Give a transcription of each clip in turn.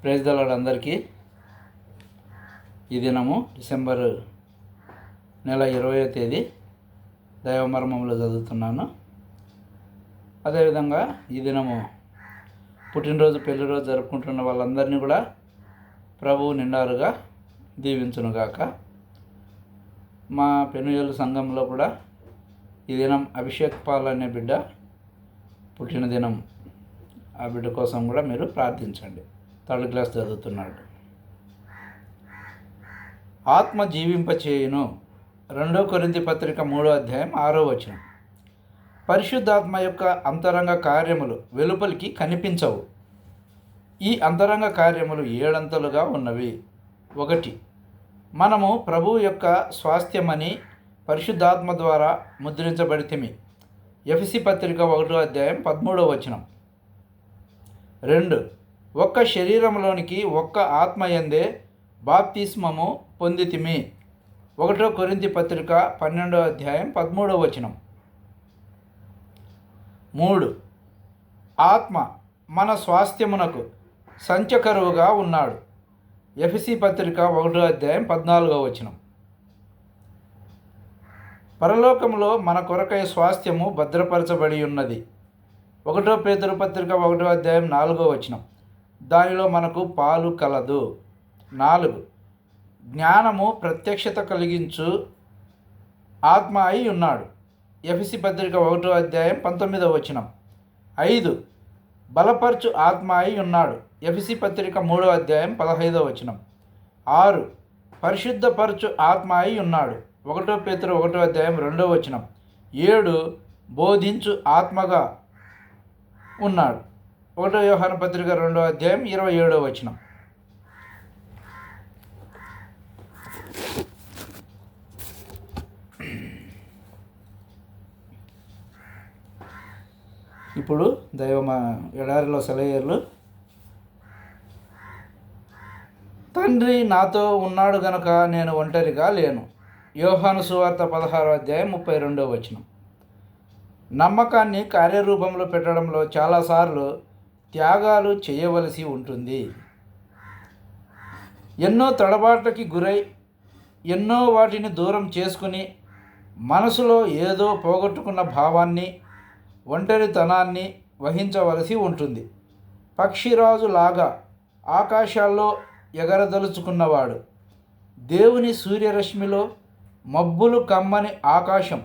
Praise దళాడు అందరికీ. ఈ దినము డిసెంబర్ నెల ఇరవయో తేదీ దైవమర్మంలో చదువుతున్నాను. అదేవిధంగా ఈ దినము పుట్టినరోజు పెళ్ళిరోజు జరుపుకుంటున్న వాళ్ళందరినీ కూడా ప్రభువు నిండారుగా దీవించునుగాక మా పెనుయలు సంఘంలో కూడా ఈ దినం అభిషేక్ పాల్ అనే బిడ్డ పుట్టిన దినం. ఆ బిడ్డ కోసం కూడా మీరు ప్రార్థించండి. థర్డ్ క్లాస్ చదువుతున్నాడు. ఆత్మ జీవింపచేయును. రెండో కొరింది పత్రిక మూడో అధ్యాయం ఆరో వచనం. పరిశుద్ధాత్మ యొక్క అంతరంగ కార్యములు వెలుపలికి కనిపించవు. ఈ అంతరంగ కార్యములు ఏడంతలుగా ఉన్నవి. ఒకటి మనము ప్రభువు యొక్క స్వాస్థ్యమని పరిశుద్ధాత్మ ద్వారా ముద్రించబడితిమి. ఎఫ్సి పత్రిక ఒకటో అధ్యాయం పదమూడవ వచనం. రెండు ఒక్క శరీరంలోనికి ఒక్క ఆత్మయందే బాప్తిస్మము పొందితిమి. ఒకటో కొరింతి పత్రిక పన్నెండో అధ్యాయం పదమూడో వచనం. మూడు. ఆత్మ మన స్వాస్థ్యమునకు సంచకరువుగా ఉన్నాడు. ఎఫ్సి పత్రిక ఒకటో అధ్యాయం పద్నాలుగో వచనం. పరలోకంలో మన కొరకై స్వాస్థ్యము భద్రపరచబడి ఉన్నది. ఒకటో పేదరు పత్రిక ఒకటో అధ్యాయం నాలుగో వచనం. దానిలో మనకు పాలు కలదు. నాలుగు. జ్ఞానము ప్రత్యక్షత కలిగించు ఆత్మ అయి ఉన్నాడు. ఎఫ్సి పత్రిక ఒకటో అధ్యాయం పంతొమ్మిదవ వచనం. ఐదు. బలపరచు ఆత్మ అయి ఉన్నాడు. ఎఫ్సి పత్రిక మూడో అధ్యాయం పదహైదవ వచనం. ఆరు. పరిశుద్ధపరచు ఆత్మ అయి ఉన్నాడు. ఒకటో పేతురు ఒకటో అధ్యాయం రెండో వచనం. ఏడు. బోధించు ఆత్మగా ఉన్నాడు. ఒకటో వ్యవహార పత్రిక రెండో అధ్యాయం ఇరవై ఏడో వచనం. ఇప్పుడు దైవ ఎడారిలో సెలయేర్లు తండ్రి నాతో ఉన్నాడు గనక నేను ఒంటరిగా లేను. యోహాను సువార్త పదహారో అధ్యాయం ముప్పై రెండో వచనం. నమ్మకాన్ని కార్యరూపంలో పెట్టడంలో చాలాసార్లు త్యాగాలు చేయవలసి ఉంటుంది. ఎన్నో తడబాట్లకి గురై ఎన్నో వాటిని దూరం చేసుకుని మనసులో ఏదో పోగొట్టుకున్న భావాన్ని ఒంటరితనాన్ని వహించవలసి ఉంటుంది. పక్షిరాజు లాగా ఆకాశాల్లో ఎగరదలుచుకున్నవాడు దేవుని సూర్యరశ్మిలో మబ్బులు కమ్మని ఆకాశం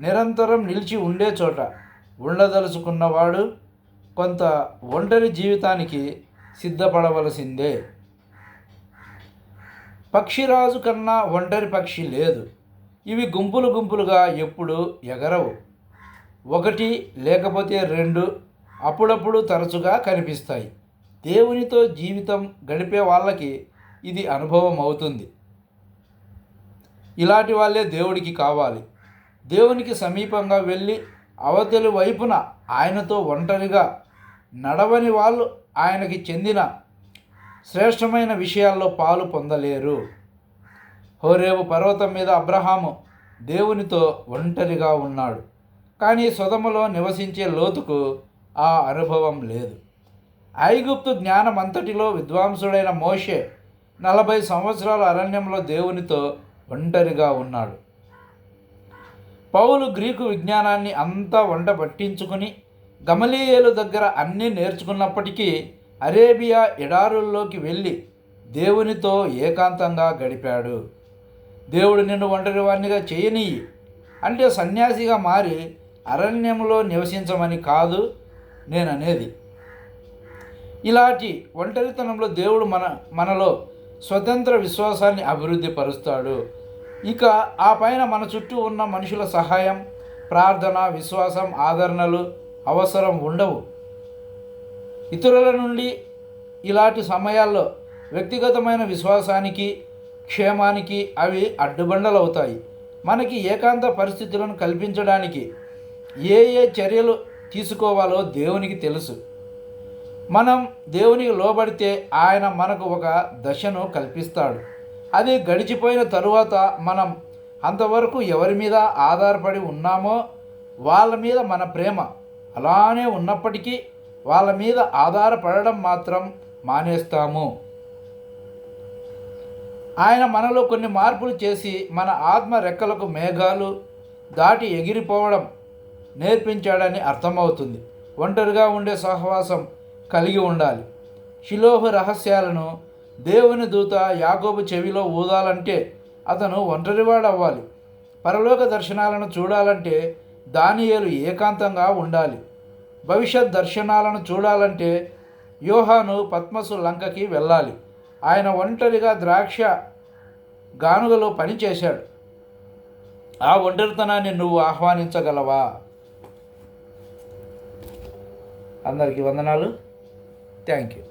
నిరంతరం నిలిచి ఉండే చోట ఉండదలుచుకున్నవాడు కొంత ఒంటరి జీవితానికి సిద్ధపడవలసిందే. పక్షిరాజు కన్నా ఒంటరి పక్షి లేదు. ఇవి గుంపులు గుంపులుగా ఎప్పుడు ఎగరవు. ఒకటి లేకపోతే రెండు అప్పుడప్పుడు తరచుగా కనిపిస్తాయి. దేవునితో జీవితం గడిపే వాళ్ళకి ఇది అనుభవం అవుతుంది ఇలాంటి వాళ్ళే దేవుడికి కావాలి. దేవునికి సమీపంగా వెళ్ళి అవతలి వైపున ఆయనతో ఒంటరిగా నడవని వాళ్ళు ఆయనకి చెందిన శ్రేష్టమైన విషయాల్లో పాలు పొందలేరు. హోరేవు పర్వతం మీద అబ్రహాము దేవునితో ఒంటరిగా ఉన్నాడు. కానీ సుధములో నివసించే లోతుకు ఆ అనుభవం లేదు. ఐగుప్తు జ్ఞానం అంతటిలో విద్వాంసుడైన మోషే నలభై సంవత్సరాల అరణ్యంలో దేవునితో ఒంటరిగా ఉన్నాడు. పౌలు గ్రీకు విజ్ఞానాన్ని అంతా వంట పట్టించుకుని గమలీయేలు దగ్గర అన్నీ నేర్చుకున్నప్పటికీ అరేబియా ఎడారుల్లోకి వెళ్ళి దేవునితో ఏకాంతంగా గడిపాడు. దేవుడు నిన్ను ఒంటరివాణ్ణిగా చేయనియ్యి. అంటే సన్యాసిగా మారి అరణ్యంలో నివసించమని కాదు నేను అనేది ఇలాంటి ఒంటరితనంలో దేవుడు మన మనలో స్వతంత్ర విశ్వాసాన్ని అభివృద్ధి పరుస్తాడు ఇక ఆ పైన మన చుట్టూ ఉన్న మనుషుల సహాయం ప్రార్థన విశ్వాసం ఆదరణలు అవసరం ఉండవు. ఇతరుల నుండి ఇలాంటి సమయాల్లో వ్యక్తిగతమైన విశ్వాసానికి క్షేమానికి అవి అడ్డుబండలు అవుతాయి మనకి ఏకాంత పరిస్థితులను కల్పించడానికి ఏ ఏ చర్యలు తీసుకోవాలో దేవునికి తెలుసు. మనం దేవునికి లోబడితే ఆయన మనకు ఒక దశను కల్పిస్తాడు. అది గడిచిపోయిన తరువాత మనం అంతవరకు ఎవరి మీద ఆధారపడి ఉన్నామో వాళ్ళ మీద మన ప్రేమ అలానే ఉన్నప్పటికీ వాళ్ళ మీద ఆధారపడడం మాత్రం మానేస్తాము. ఆయన మనలో కొన్ని మార్పులు చేసి మన ఆత్మ రెక్కలకు మేఘాలు దాటి ఎగిరిపోవడం నేర్పించాడని అర్థమవుతుంది. ఒంటరిగా ఉండే సహవాసం కలిగి ఉండాలి. శిలోహ రహస్యాలను దేవుని దూత యాకోబు చెవిలో ఊదాలంటే అతను ఒంటరివాడు అవ్వాలి పరలోక దర్శనాలను చూడాలంటే దానియేలు ఏకాంతంగా ఉండాలి. భవిష్యత్ దర్శనాలను చూడాలంటే యోహాను పద్మసు లంకకి వెళ్ళాలి. ఆయన ఒంటరిగా ద్రాక్ష గానుగలో పనిచేశాడు ఆ ఒంటరితనాన్ని నువ్వు ఆహ్వానించగలవా? అందరికీ వందనాలు. Thank you.